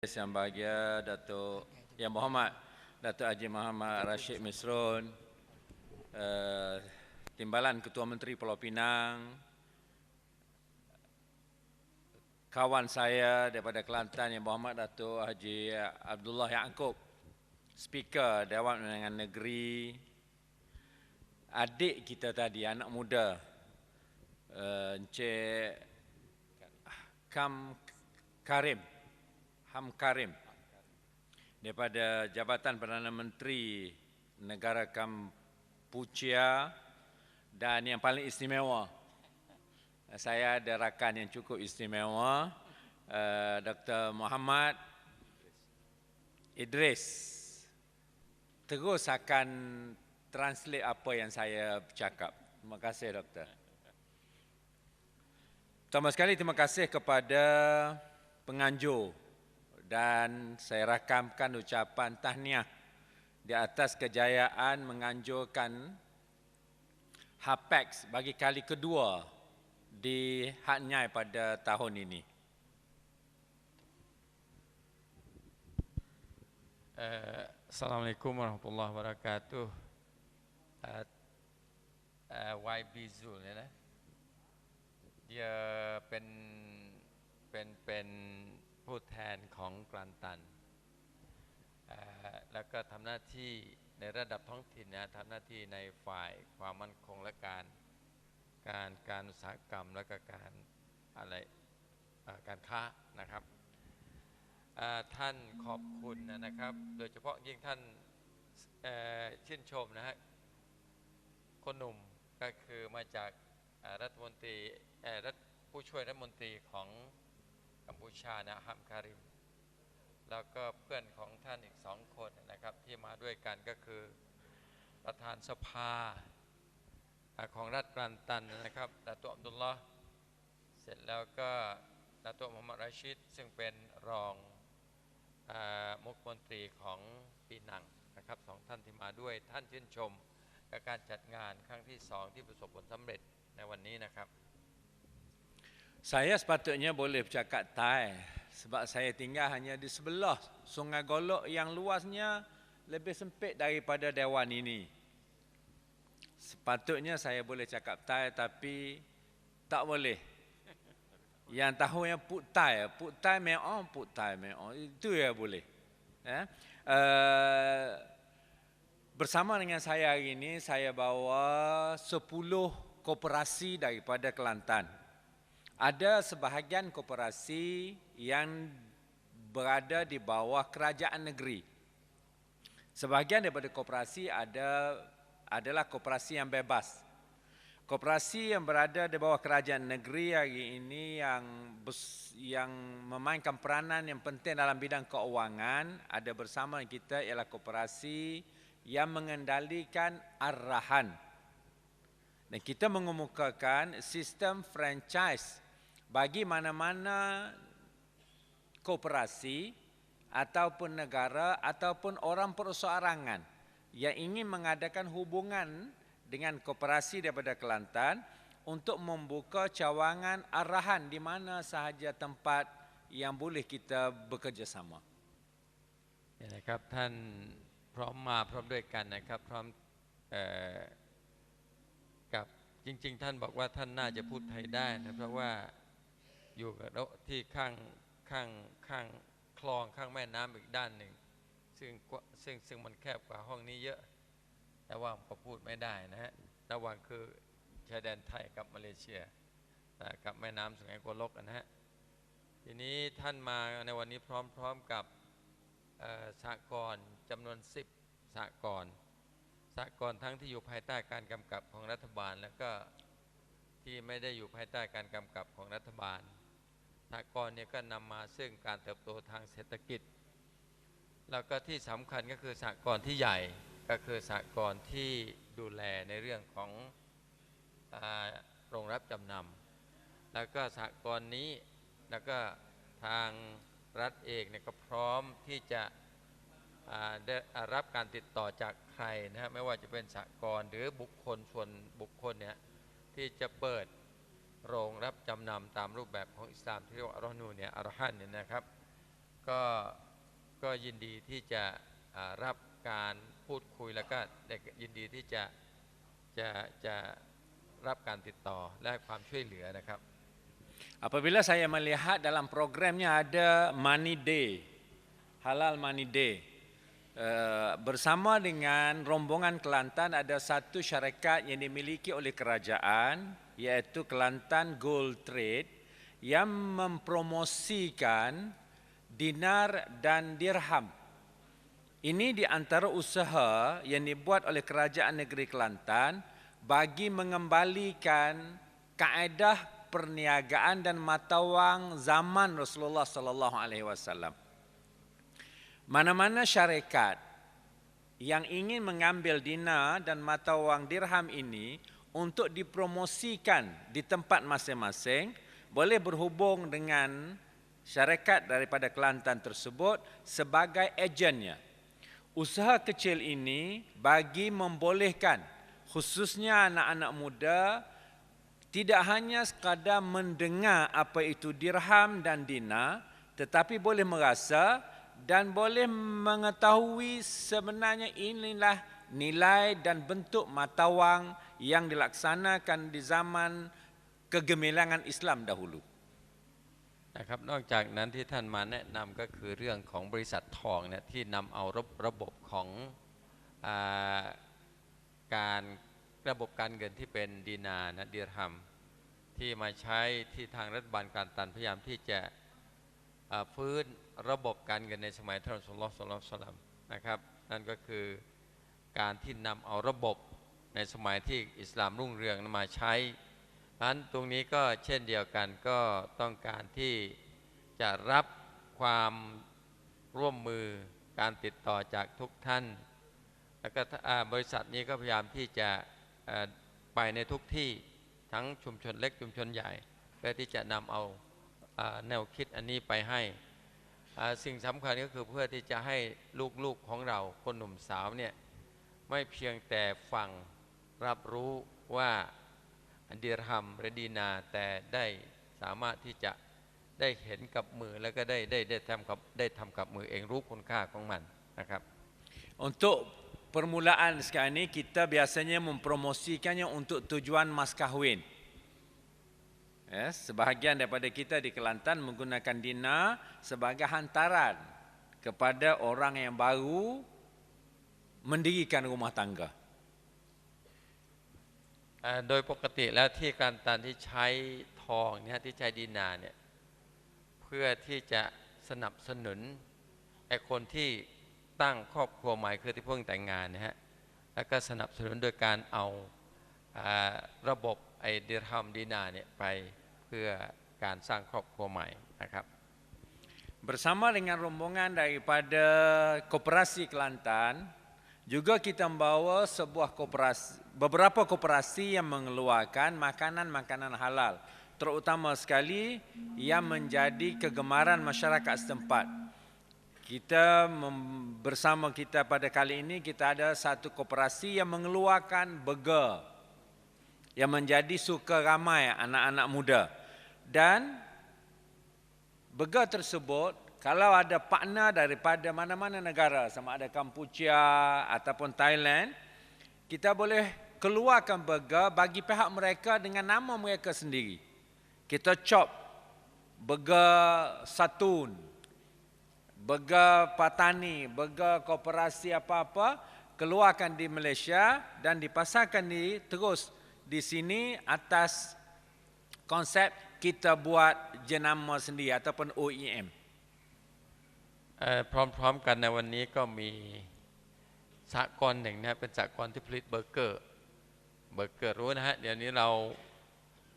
Yang bahagia Datuk Yang Muhammad Datuk Haji Muhammad Rashid Misrun uh, Timbalan Ketua Menteri Pulau Pinang Kawan saya daripada Kelantan Yang Muhammad Datuk Haji Abdullah Yaakob Speaker Dewan Undangan Negeri Adik kita tadi, anak muda uh, Encik Kam Karim Ham Karim daripada Jabatan Perdana Menteri Negara Kampuchea dan yang paling istimewa saya ada rakan yang cukup istimewa uh, Dr. Muhammad Idris terus akan translate apa yang saya cakap. Terima kasih doktor. Pertama sekali terima kasih kepada penganjur dan saya rakamkan ucapan tahniah di atas kejayaan menganjurkan HAPEX bagi kali kedua di Haknyai pada tahun ini. Uh, Assalamualaikum warahmatullahi wabarakatuh. Uh, uh, YB Zul ya, dia pen pen pen ผู้แทนของกลันตัน แล้วก็ทำหน้าที่ในระดับท้องถิ่นนะทำหน้าที่ในฝ่ายความมั่นคงและการการการอุตสาหกรรมและก็การอะไรการค้านะครับท่านขอบคุณนะครับ โดยเฉพาะยิ่งท่านชื่นชมนะฮะคนหนุ่มก็คือมาจากรัฐมนตรีรัฐผู้ช่วยรัฐมนตรีของ กัมพูชานะฮัมคาริมแล้วก็เพื่อนของท่านอีกสองคนนะครับที่มาด้วยกันก็คือประธานสภาของรัฐกรันตันนะครับดาตัวอับดุลลอฮ์เสร็จแล้วก็ดาตัวมุฮัมมัดราชิดซึ่งเป็นรองมุขมนตรีของปีนังนะครับสองท่านที่มาด้วยท่านชื่นชมกับการจัดงานครั้งที่สองที่ประสบผลสำเร็จในวันนี้นะครับ Saya sepatutnya boleh bercakap Thai sebab saya tinggal hanya di sebelah Sungai Golok yang luasnya lebih sempit daripada dewan ini. Sepatutnya saya boleh cakap Thai tapi tak boleh. Yang tahu yang Put Thai, Put Thai meong, Put Thai meong. Itu ya boleh. Ya. Uh, bersama dengan saya hari ini saya bawa 10 koperasi daripada Kelantan ada sebahagian koperasi yang berada di bawah kerajaan negeri. Sebahagian daripada koperasi ada adalah koperasi yang bebas. Koperasi yang berada di bawah kerajaan negeri hari ini yang yang memainkan peranan yang penting dalam bidang keuangan ada bersama kita ialah koperasi yang mengendalikan arahan. Dan kita mengemukakan sistem franchise bagi mana-mana koperasi ataupun negara ataupun orang perseorangan yang ingin mengadakan hubungan dengan koperasi daripada Kelantan untuk membuka cawangan arahan di mana sahaja tempat yang boleh kita bekerjasama. Ya, นะครับท่านพร้อมมาพร้อมด้วยกันนะครับพร้อมกับจริงๆท่านบอกว่าท่านน่าจะพูดไทยได้นะเพราะว่า อยู่กับที่ข้างข้างข้างคลองข้างแม่น้ำอีกด้านหนึ่ง ซึ่งซึ่งซึ่งมันแคบกว่าห้องนี้เยอะ แต่ว่าก็พูดไม่ได้นะฮะระหว่างคือชายแดนไทยกับมาเลเซียกับแม่น้ำสุไหงโกลกนะฮะทีนี้ท่านมาในวันนี้พร้อมๆกับสากรจำนวน 10สากรสากรทั้งที่อยู่ภายใต้การกำกับของรัฐบาล แล้วก็ที่ไม่ได้อยู่ภายใต้การกำกับของรัฐบาล หกรณ์เนี่ยก็นำมาซึ่งการเติบโตทางเศรษฐกิจ แล้วก็ที่สำคัญก็คือสหกรณ์ที่ใหญ่ก็คือสหกรณ์ที่ดูแลในเรื่องของโรงรับจำนำแล้วก็สหกรณ์นี้แล้วก็ทางรัฐเองเนี่ยก็พร้อมที่จะได้รับการติดต่อจากใครนะฮะไม่ว่าจะเป็นสหกรณ์หรือบุคคลส่วนบุคคลเนี่ยที่จะเปิด โรงรับจำนำตามรูปแบบของอิสลามที่เรียกว่าอัลนูเนี่ยอัลฮันเนี่ยนะครับก็ก็ยินดีที่จะรับการพูดคุยแล้วก็ยินดีที่จะจะจะรับการติดต่อและความช่วยเหลือนะครับ Apabila saya melihat dalam programnya ada Money Day, Halal Money Day, bersama dengan rombongan Kelantan ada satu syarikat yang dimiliki oleh kerajaan iaitu Kelantan Gold Trade yang mempromosikan dinar dan dirham. Ini di antara usaha yang dibuat oleh kerajaan negeri Kelantan bagi mengembalikan kaedah perniagaan dan mata wang zaman Rasulullah sallallahu alaihi wasallam. Mana-mana syarikat yang ingin mengambil dinar dan mata wang dirham ini untuk dipromosikan di tempat masing-masing boleh berhubung dengan syarikat daripada Kelantan tersebut sebagai ejennya. Usaha kecil ini bagi membolehkan khususnya anak-anak muda tidak hanya sekadar mendengar apa itu dirham dan dinar tetapi boleh merasa dan boleh mengetahui sebenarnya inilah nilai dan bentuk mata wang yang dilaksanakan di zaman kegemilangan Islam dahulu. นะครับนอกจากนั้นที่ท่านมาแนะนำก็คือเรื่องของบริษัททองเนี่ยที่นำเอาระระบบของอาการระบบการเงินที่เป็นดีนานะเดียร์ฮัมที่มาใช้ที่ทางรัฐบาลการตันพยายามที่จะฟื้นระบบการเงินในสมัยท่านสุลลอฮ์ศ็อลลัลลอฮุลัยฮิวะซัลลัมนะครับนั่นก็คือการที่นำเอาระบบ ในสมัยที่อิสลามรุ่งเรืองมาใช้เพราะฉะนั้นตรงนี้ก็เช่นเดียวกันก็ต้องการที่จะรับความร่วมมือการติดต่อจากทุกท่าน แล้วก็บริษัทนี้ก็พยายามที่จะไปในทุกที่ทั้งชุมชนเล็กชุมชนใหญ่ เพื่อที่จะนำเอาแนวคิดอันนี้ไปให้สิ่งสำคัญก็คือเพื่อที่จะให้ลูกๆของเราคนหนุ่มสาวเนี่ยไม่เพียงแต่ฟัง รับรู้ว่า ดีรฮัมหรือดีนาแต่ได้สามารถที่จะได้เห็นกับมือแล้วก็ได้ได้ได้ทำกับได้ทำกับมือเองรู้คุณค่าของมันนะครับ Untuk permulaan sekarang ini kita biasanya mempromosikannya untuk tujuan mas kahwin. Ya, sebahagian daripada kita di Kelantan menggunakan dinar sebagai hantaran kepada orang yang baru mendirikan rumah tangga. โดยปกติแล้วที่การตันที่ใช้ทองเนี่ยที่ใช้ดีนาเนี่ยเพื่อที่จะสนับสนุนไอ้คนที่ตั้งครอบครัวใหม่คือที่เพิ่งแต่งงานนะฮะแล้วก็สนับสนุนโดยการเอาอาระบบไอ้ดีรฮัมดีนาเนี่ยไปเพื่อการสร้างครอบครัวใหม่นะครับ Bersama dengan rombongan daripada Koperasi Kelantan, juga kita membawa sebuah koperasi, beberapa koperasi yang mengeluarkan makanan-makanan halal, terutama sekali yang menjadi kegemaran masyarakat setempat. Kita bersama kita pada kali ini kita ada satu koperasi yang mengeluarkan burger yang menjadi suka ramai anak-anak muda. Dan Burger tersebut kalau ada partner daripada mana-mana negara sama ada Kampuchia ataupun Thailand kita boleh keluarkan burger bagi pihak mereka dengan nama mereka sendiri. Kita chop burger Satun, burger Patani, burger koperasi apa-apa keluarkan di Malaysia dan dipasarkan di terus di sini atas konsep kita buat jenama sendiri ataupun OEM. พร้อมๆกันในวันนี้ก็มีสหกรหนึ่งนะเป็นสหกรที่ผลิตเบอร์เกอร์เบอร์เกอร์รู้นะฮะเดี๋ยวนี้เรา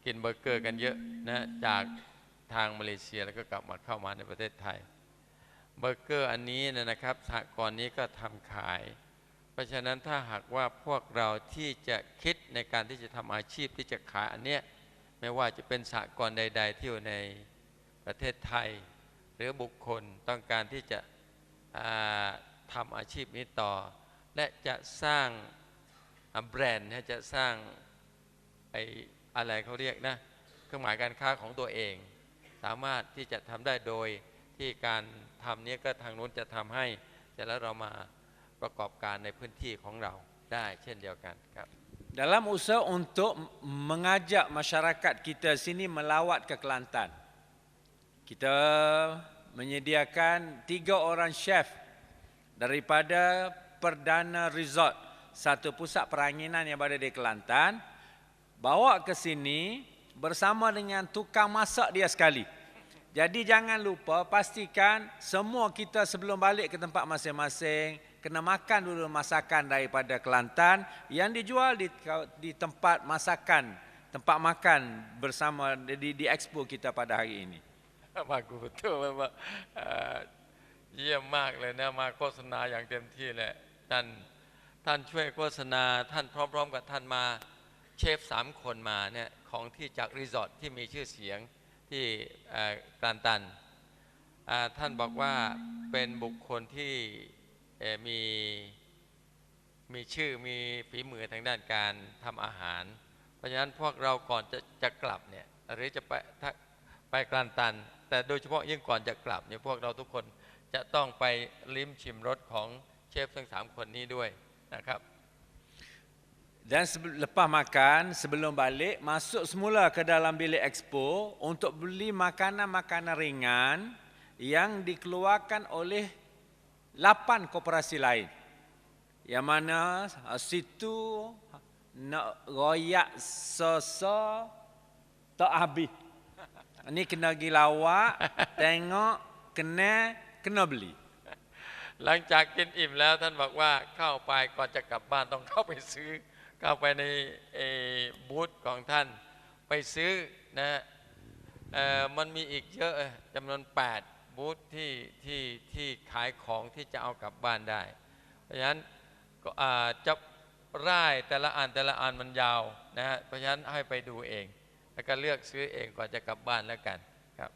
กินเบอร์เกอร์กันเยอะนะจากทางมาเลเซียแล้วก็กลับมาเข้ามาในประเทศไทยเบอร์เกอร์อันนี้นยนะครับสหกรณ์นี้ก็ทำขาย เพราะฉะนั้นถ้าหากว่าพวกเราที่จะคิดในการที่จะทำอาชีพที่จะขายอันเนี้ยไม่ว่าจะเป็นสหกรณ์ใด ๆ ที่อยู่ในประเทศไทย หรือบุคคลต้องการที่จะทำอาชีพนี้ต่อ และจะสร้างแบรนด์จะสร้างไออะไรเขาเรียกนะเครื่องหมายการค้าของตัวเอง สามารถที่จะทำได้โดยที่การทำนี้ก็ทางนู้นจะทำให้จแล้วเรามาประกอบการในพื้นที่ของเราได้เช่นเดียวกันครับ Dalam usaha untuk mengajak masyarakat kita sini melawat ke Kelantan. Kita menyediakan tiga orang chef daripada Perdana Resort, satu pusat peranginan yang berada di Kelantan, bawa ke sini bersama dengan tukang masak dia sekali. Jadi jangan lupa pastikan semua kita sebelum balik ke tempat masing-masing kena makan dulu masakan daripada Kelantan yang dijual di di tempat masakan, tempat makan bersama di di expo kita pada hari ini. มากูเตัวมาเอ่อเยี่ยมมากเลยนะมาโฆษณาอย่างเต็มที่เลยท่านท่านช่วยโฆษณาท่านพร้อม ๆ กับท่านมาเชฟสามคนมาเนี่ยของที่จากรีสอร์ทที่มีชื่อเสียงที่เอ่อกลานตันท่านบอกว่าเป็นบุคคลที่มีมีชื่อมีฝีมือทางด้านการทำอาหาร เพราะฉะนั้นพวกเราก่อนจะจะกลับเนี่ยหรือจะไปถ้าไปกลานตัน แต่โดยเฉพาะยิ่งก่อนจะกลับเนี่ยพวกเราทุกคนจะต้องไปลิ้มชิมรสของเชฟทั้งสามคนนี้ด้วยนะครับ Dan lepas makan, sebelum balik, masuk semula ke dalam bilik expo untuk beli makanan-makanan ringan yang dikeluarkan oleh 8 koperasi lain. Yang mana situ nak royak soso tak habis. Ini kena pergi lawak, tengok, kena, kena beli. หลังจากกินอิ่มแล้วท่านบอกว่าเข้าไปก่อนจะกลับบ้านต้องเข้าไปซื้อ เข้าไปในเอ่อบูธของท่าน ไปซื้อนะฮะเอ่อมันมีอีกเยอะจำนวน 8 บูธที่ที่ที่ขายของที่จะเอากลับบ้านได้ เพราะฉะนั้นก็อ่าจะร่ายแต่ละอันแต่ละอันมันยาวนะฮะเพราะฉะนั้นให้ไปดูเอง แล้วก็เลือกซื้อเองก่อนจะกลับบ้านแล้วกันครับ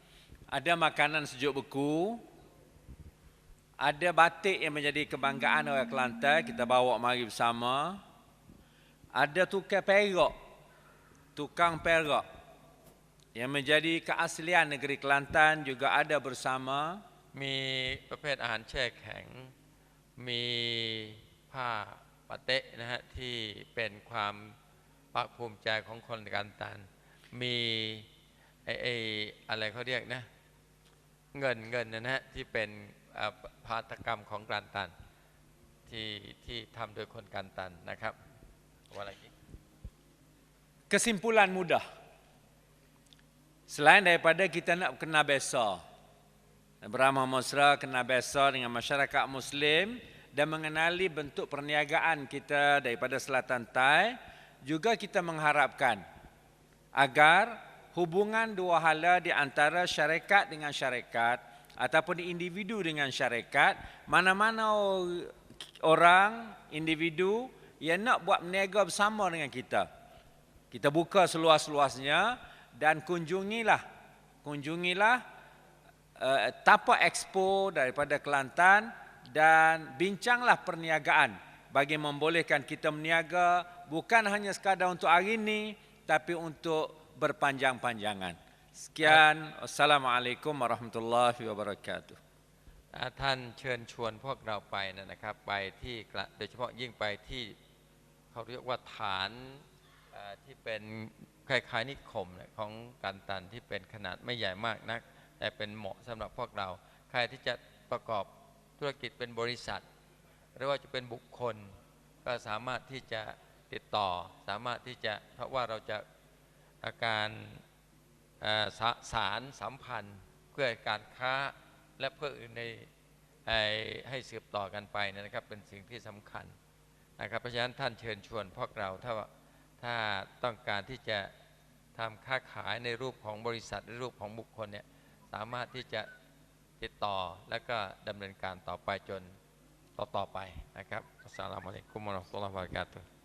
Ada makanan sejuk beku. Ada batik yang menjadi kebanggaan orang Kelantan. Kita bawa mari bersama. Ada tukang perak. Tukang perak. Yang menjadi keaslian negeri Kelantan juga ada bersama. มีประเภทอาหารแช่แข็ง มีผ้าปะเตะนะฮะที่เป็นความภาคภูมิใจของคนกันตัน มีไอ้ไอ้อะไรเขาเรียกนะ เงินเงินนะฮะที่เป็นอ่าพาตกรรมของกันตัน ที่ที่ทำโดยคนกันตันนะครับว่าอะไรอีก Kesimpulan mudah. Selain daripada kita nak kena besa. Beramah mesra kena besa dengan masyarakat Muslim dan mengenali bentuk perniagaan kita daripada Selatan Thai, juga kita mengharapkan agar hubungan dua hala di antara syarikat dengan syarikat ataupun individu dengan syarikat, mana-mana orang, individu yang nak buat berniaga bersama dengan kita. Kita buka seluas-luasnya dan kunjungilah kunjungilah uh, tapak expo daripada Kelantan dan bincanglah perniagaan bagi membolehkan kita berniaga bukan hanya sekadar untuk hari ini tapi untuk berpanjang-panjangan. Sekian, Assalamualaikum warahmatullahi wabarakatuh. ท่านเชิญชวนพวกเราไปนะครับ ไปที่โดยเฉพาะยิ่งไปที่เขาเรียกว่าฐานที่เป็นคล้ายๆนิคมของกันตันที่เป็นขนาดไม่ใหญ่มากนัก แต่เป็นเหมาะสำหรับพวกเรา ใครที่จะประกอบธุรกิจเป็นบริษัท หรือว่าจะเป็นบุคคล ก็สามารถที่จะ ติดต่อสามารถที่จะเพราะว่าเราจะอาการสาสารสัมพันธ์เพื่อการค้าและเพื่ออื่นในให้สืบต่อกันไปนะครับ เป็นสิ่งที่สำคัญนะครับเพราะฉะนั้นท่านเชิญชวนพวกเราถ้าถ้าต้องการที่จะทำค้าขายในรูปของบริษัทหรือรูปของบุคคลเนี่ยสามารถที่จะติดต่อและก็ดำเนินการต่อไปจนต่อต่อไปนะครับอัสสลามุอะลัยกุมวะเราะห์มะตุลลอฮ์วะบะเราะกาตุฮ์